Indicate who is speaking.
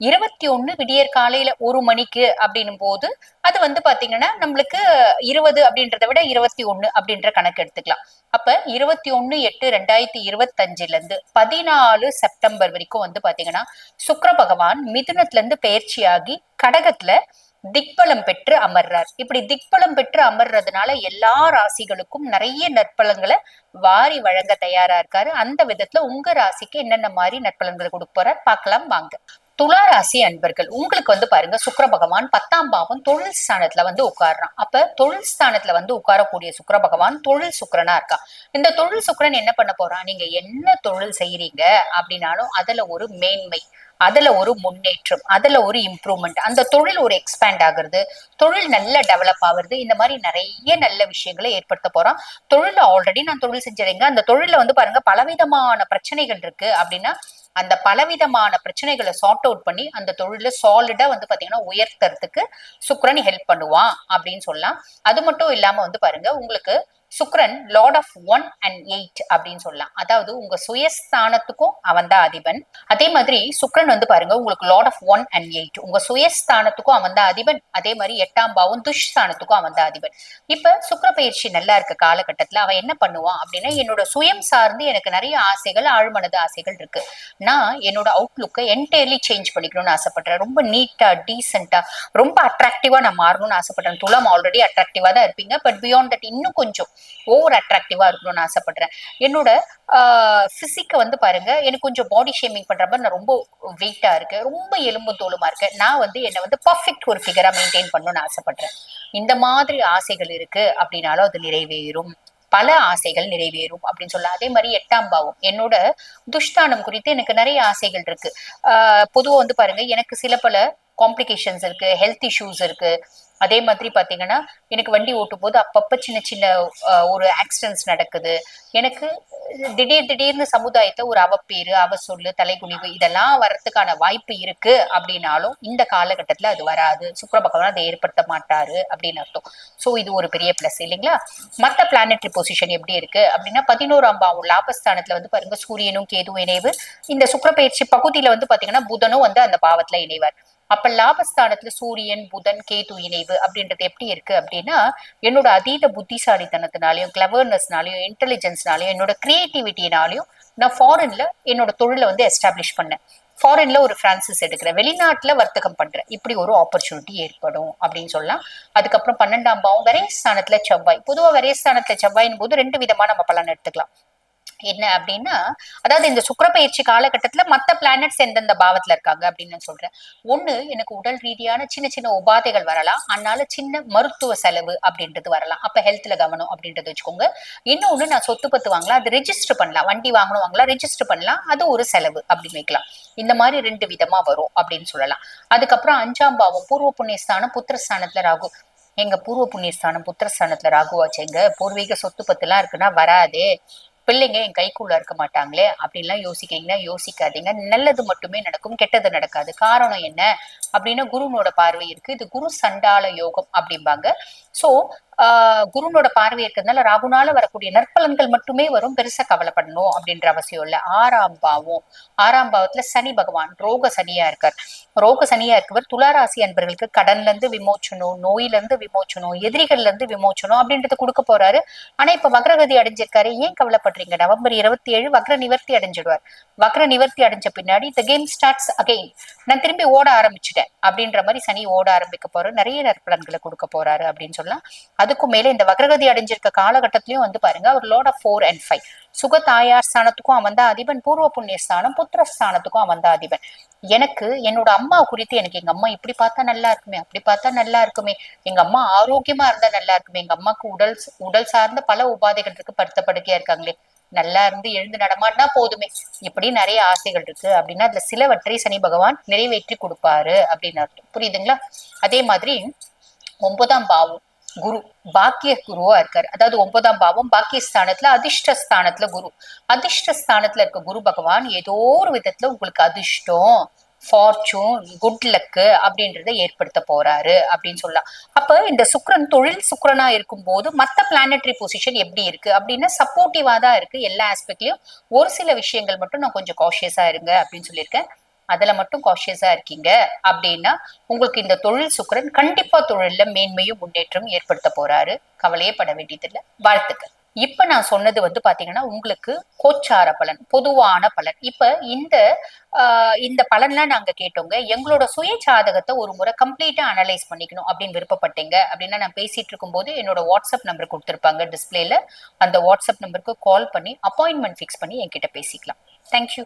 Speaker 1: இருபத்தி ஒண்ணு விடியற் காலையில ஒரு மணிக்கு அப்படின்னும் போது அது வந்து பாத்தீங்கன்னா நம்மளுக்கு இருபது அப்படின்றத விட இருபத்தி ஒண்ணு அப்படின்ற கணக்கு எடுத்துக்கலாம். அப்ப இருபத்தி ஒண்ணு எட்டு ரெண்டாயிரத்தி இருபத்தஞ்சுல இருந்து பதினாலு செப்டம்பர் வரைக்கும் வந்து பாத்தீங்கன்னா சுக்கர பகவான் மிதுனத்துல இருந்து பயிற்சியாகி கடகத்துல திக்பலம் பெற்று அமர்றார். இப்படி திக்பலம் பெற்று அமர்றதுனால எல்லா ராசிகளுக்கும் நிறைய நற்பலன்களை வாரி வழங்க தயாரா இருக்காரு. அந்த விதத்துல உங்க ராசிக்கு என்னென்ன மாதிரி நற்பலன்களை கொடுக்க போறார்? பார்க்கலாம் வாங்க. துளாராசி அன்பர்கள் உங்களுக்கு வந்து பாருங்க சுக்கர பகவான் பத்தாம் பாவம் தொழில் ஸ்தானத்துல வந்து உட்கார்றான். அப்ப தொழில் ஸ்தானத்துல வந்து உட்காரக்கூடிய சுக்கர பகவான் தொழில் சுக்கரனா இருக்கா? இந்த தொழில் சுக்கரன் என்ன பண்ண போறான்? நீங்க என்ன தொழில் செய்யறீங்க? அப்படின்னாலும் அதுல ஒரு மேன்மை. அதுல ஒரு முன்னேற்றம் அதுல ஒரு இம்ப்ரூவ்மெண்ட் அந்த தொழில் ஒரு எக்ஸ்பேண்ட் ஆகுறது தொழில் நல்ல டெவலப் ஆகுறது இந்த மாதிரி நிறைய நல்ல விஷயங்களை ஏற்படுத்த போறோம். தொழில ஆல்ரெடி நான் தொழில் செஞ்சுறேங்க அந்த தொழில வந்து பாருங்க பலவிதமான பிரச்சனைகள் இருக்கு அப்படின்னா அந்த பலவிதமான பிரச்சனைகளை சார்ட் அவுட் பண்ணி அந்த தொழில சாலிடா வந்து பாத்தீங்கன்னா உயர்த்துறதுக்கு சுக்ரன் ஹெல்ப் பண்ணுவான் அப்படின்னு சொல்லலாம். அது மட்டும் இல்லாம வந்து பாருங்க உங்களுக்கு Sukran lord of one and eight அப்படின்னு சொல்லலாம். அதாவது உங்க சுயஸ்தானத்துக்கும் அவன் தான் அதிபன். அதே மாதிரி சுக்ரன் வந்து பாருங்க உங்களுக்கு lord of one and eight உங்க சுயஸ்தானத்துக்கும் அவன் தான் அதிபன். அதே மாதிரி எட்டாம் பாவம் துஷ்ஸ்தானத்துக்கும் அவன் தான் அதிபன். இப்ப சுக்ர பயிற்சி நல்லா இருக்க காலகட்டத்துல அவன் என்ன பண்ணுவான் அப்படின்னா என்னோட சுயம் சார்ந்து எனக்கு நிறைய ஆசைகள் ஆழ்மனது ஆசைகள் இருக்கு. நான் என்னோட அவுட்லுக்கை என்டையர்லி சேஞ்ச் பண்ணிக்கணும்னு ஆசைப்படுறேன். ரொம்ப நீட்டா டீசெண்டா ரொம்ப அட்ராக்டிவா நான் மாறணும்னு ஆசைப்படுறேன். துளம் ஆல்ரெடி அட்ராக்டிவா தான் இருப்பீங்க. பட் பியாண்ட் தட் இன்னும் கொஞ்சம் ஓவர் அட்ராக்டிவா இருக்கணும்னு ஆசைப்படுறேன். என்னோட பிசிக்கை வந்து பாருங்க எனக்கு கொஞ்சம் பாடி ஷேமிங் பண்ற மாதிரி நான் ரொம்ப வெயிட்டா இருக்கு ரொம்ப எலும்பு தோலுமா இருக்கு நான் வந்து என்னை வந்து பர்ஃபெக்ட் ஒரு ஃபிகரா மெயின்டைன் பண்ணணும்னு ஆசைப்படுறேன். இந்த மாதிரி ஆசைகள் இருக்கு அப்படின்னாலும் அது நிறைவேறும். பல ஆசைகள் நிறைவேறும் அப்படின்னு சொல்லலாம் அதே மாதிரி எட்டாம் பாவம். என்னோட துஷ்டானம் குறித்து எனக்கு நிறைய ஆசைகள் இருக்கு. ஆஹ் பொதுவா வந்து பாருங்க எனக்கு சில பல காம்ப்ளிகேஷன்ஸ் இருக்கு ஹெல்த் இஷ்யூஸ் இருக்கு. அதே மாதிரி பார்த்தீங்கன்னா எனக்கு வண்டி ஓட்டும் போது அப்பப்ப சின்ன சின்ன ஒரு ஆக்சிடென்ட்ஸ் நடக்குது. எனக்கு திடீர் திடீர்னு சமுதாயத்தை ஒரு அவப்பேறு அவ சொல்லு தலைகுனிவு இதெல்லாம் வர்றதுக்கான வாய்ப்பு இருக்கு அப்படின்னாலும் இந்த காலகட்டத்தில் அது வராது. சுக்கர பகவான் அதை ஏற்படுத்த மாட்டாரு அப்படின்னு அர்த்தம். ஸோ இது ஒரு பெரிய பிளஸ் இல்லைங்களா? மற்ற பிளானட்ரி பொசிஷன் எப்படி இருக்கு அப்படின்னா பதினோராம் பாவம் லாபஸ்தானத்தில் வந்து பாருங்க சூரியனும் கேதுவும் இணைவு. இந்த சுக்கர பயிற்சி பகுதியில் வந்து பார்த்தீங்கன்னா புதனும் வந்து அந்த பாவத்தில் இணைவார். அப்ப லாபஸ்தானத்துல சூரியன் புதன் கேது இணைவு அப்படின்றது எப்படி இருக்கு அப்படின்னா என்னோட அதீத புத்திசாலித்தனத்தினாலையும் கிளவர்னஸ்னாலையும் இன்டெலிஜென்ஸ்னாலையும் என்னோட கிரியேட்டிவிட்டினாலையும் நான் ஃபாரின்ல என்னோட தொழிலை வந்து எஸ்டாப்ளிஷ் பண்ணேன். ஃபாரின்ல ஒரு பிரான்சிஸ் எடுக்கிறேன். வெளிநாட்டுல வர்த்தகம் பண்றேன். இப்படி ஒரு ஆப்பர்ச்சுனிட்டி ஏற்படும் அப்படின்னு சொல்லலாம். அதுக்கப்புறம் பன்னெண்டாம் பாவம் விரைஸ்தானத்துல செவ்வாய். பொதுவா விரைஸ்தானத்துல செவ்வாயின் போது ரெண்டு விதமா நம்ம பலன் எடுத்துக்கலாம். என்ன அப்படின்னா அதாவது இந்த சுக்கர பயிற்சி காலகட்டத்துல மத்த பிளானட்ஸ் எந்தெந்த பாவத்துல இருக்காங்க அப்படின்னு நான் சொல்றேன். ஒண்ணு எனக்கு உடல் ரீதியான சின்ன சின்ன உபாதைகள் வரலாம். அதனால சின்ன மருத்துவ செலவு அப்படின்றது வரலாம். அப்ப ஹெல்த்ல கவனம் அப்படின்றது வச்சுக்கோங்க. இன்னொன்னு நான் சொத்து பத்து வாங்கலாம். அது ரெஜிஸ்டர் பண்ணலாம். வண்டி வாங்கணும் வாங்கலாம். ரெஜிஸ்டர் பண்ணலாம். அது ஒரு செலவு அப்படின்னு வைக்கலாம். இந்த மாதிரி ரெண்டு விதமா வரும் அப்படின்னு சொல்லலாம். அதுக்கப்புறம் அஞ்சாம் பாவம் பூர்வ புண்ணியஸ்தானம் புத்திரஸ்தானத்துல ராகு. எங்க பூர்வ புண்ணியஸ்தானம் புத்திரஸ்தானத்துல ராகுவாச்சேங்க பூர்வீக சொத்து பத்து எல்லாம் இருக்குன்னா வராதே. பிள்ளைங்க என் கைக்குள்ள இருக்க மாட்டாங்களே அப்படின்லாம் யோசிக்கிறீங்கன்னா யோசிக்காதீங்க. நல்லது மட்டுமே நடக்கும் கெட்டது நடக்காது. காரணம் என்ன? அப்படின்னா குருனோட பார்வை இருக்கு. இது குரு சண்டால யோகம் அப்படிம்பாங்க. சோ ஆஹ் குருனோட பார்வை இருக்கிறதுனால ராகுனால வரக்கூடிய நற்பலன்கள் மட்டுமே வரும். பெருசா கவலைப்படணும் அப்படின்ற அவசியம் இல்ல. ஆறாம் பாவம். ஆறாம் பாவத்துல சனி பகவான் ரோக சனியா இருக்கார். ரோக சனியா இருக்கவர் துளாராசி அன்பர்களுக்கு கடன்ல இருந்து விமோச்சனம் நோயில இருந்து விமோச்சனம் எதிரிகள்ல இருந்து விமோச்சனம் அப்படின்றத கொடுக்க போறாரு. ஆனா இப்ப வக்ரகதி அடைஞ்சிருக்காரு. ஏன் கவலைப்படுறீங்க? நவம்பர் இருபத்தி ஏழு வக்ர நிவர்த்தி அடைஞ்சிடுவார். வக்ர நிவர்த்தி அடைஞ்ச பின்னாடி த கேம் ஸ்டார்ட்ஸ் அகைன் நான் திரும்பி ஓட ஆரம்பிச்சிட்டேன் அப்படின்ற மாதிரி சனி ஓட ஆரம்பிக்க போறாரு. நிறைய நற்பலன்களை கொடுக்க போறாரு அப்படின்னு சொல்லலாம். அதுக்கும் மேல இந்த வக்ரகதி அடைஞ்சிருக்க காலகட்டத்திலயும் வந்து பாருங்க அவர் lord of four and five சுக தாயார் ஸ்தானத்துக்கும் அவன் தான் அதிபன் பூர்வ புண்ணிய ஸ்தானம் புத்திர ஸ்தானத்துக்கும் அவன் தான் அதிபன். எனக்கு என்னோட அம்மா குறித்து எனக்கு எங்க அம்மா இப்படி பார்த்தா நல்லா இருக்குமே அப்படி பார்த்தா நல்லா இருக்குமே எங்க அம்மா ஆரோக்கியமா இருந்தா நல்லா இருக்குமே எங்க அம்மாக்கு உடல் உடல் சார்ந்த பல உபாதைகள் இருக்கு படுத்தப்படுக்கையா இருக்காங்களே நல்லா இருந்து எழுந்து நடமாடினா போதுமே இப்படி நிறைய ஆசைகள் இருக்கு அப்படின்னா அதுல சிலவற்றை சனி பகவான் நிறைவேற்றி கொடுப்பாரு அப்படின்னு அர்த்தம். புரியுதுங்களா? அதே மாதிரி ஒன்பதாம் பாவம். குரு பாக்கிய குருவா இருக்காரு. அதாவது ஒன்பதாம் பாவம் பாக்கிய பாக்கியஸ்தானத்துல அதிர்ஷ்டஸ்தானத்துல குரு. அதிர்ஷ்டஸ்தானத்துல இருக்க குரு பகவான் ஏதோ ஒரு விதத்துல உங்களுக்கு அதிர்ஷ்டம் ஃபார்ச்சூன் குட் லக்கு அப்படின்றத ஏற்படுத்த போறாரு அப்படின்னு சொல்லலாம். அப்ப இந்த சுக்ரன் தொழில் சுக்ரனாக இருக்கும் போது மத்த பிளானட்டரி பொசிஷன் எப்படி இருக்கு? அப்படின்னா சப்போர்ட்டிவா தான் இருக்கு. எல்லா ஆஸ்பெக்ட்லயும் ஒரு சில விஷயங்கள் மட்டும் நான் கொஞ்சம் காஷியஸா இருங்க அப்படின்னு சொல்லியிருக்கேன். அதுல மட்டும் காஷியஸா இருக்கீங்க. அப்படின்னா உங்களுக்கு இந்த தொழில் சுக்கிரன் கண்டிப்பா தொழில்ல மேன்மையும் முன்னேற்றம் ஏற்படுத்த போறாரு. கவலையே பட வேண்டியதில்லை. வாழ்த்துக்கள். இப்ப நான் சொன்னது வந்து பாத்தீங்கன்னா உங்களுக்கு கோச்சார பலன் பொதுவான பலன். இப்ப இந்த ஆஹ் இந்த பலன்லாம் நாங்க கேட்டோங்க. எங்களோட சுய ஜாதகத்தை ஒரு முறை கம்ப்ளீட்டா அனலைஸ் பண்ணிக்கணும் அப்படின்னு விருப்பப்பட்டீங்க அப்படின்னா நான் பேசிட்டு இருக்கும்போது என்னோட வாட்ஸ்அப் நம்பர் கொடுத்துருப்பாங்க டிஸ்பிளேல அந்த வாட்ஸ்அப் நம்பருக்கு கால் பண்ணி அப்பாயின்மெண்ட் ஃபிக்ஸ் பண்ணி என்கிட்ட பேசிக்கலாம். தேங்க்யூ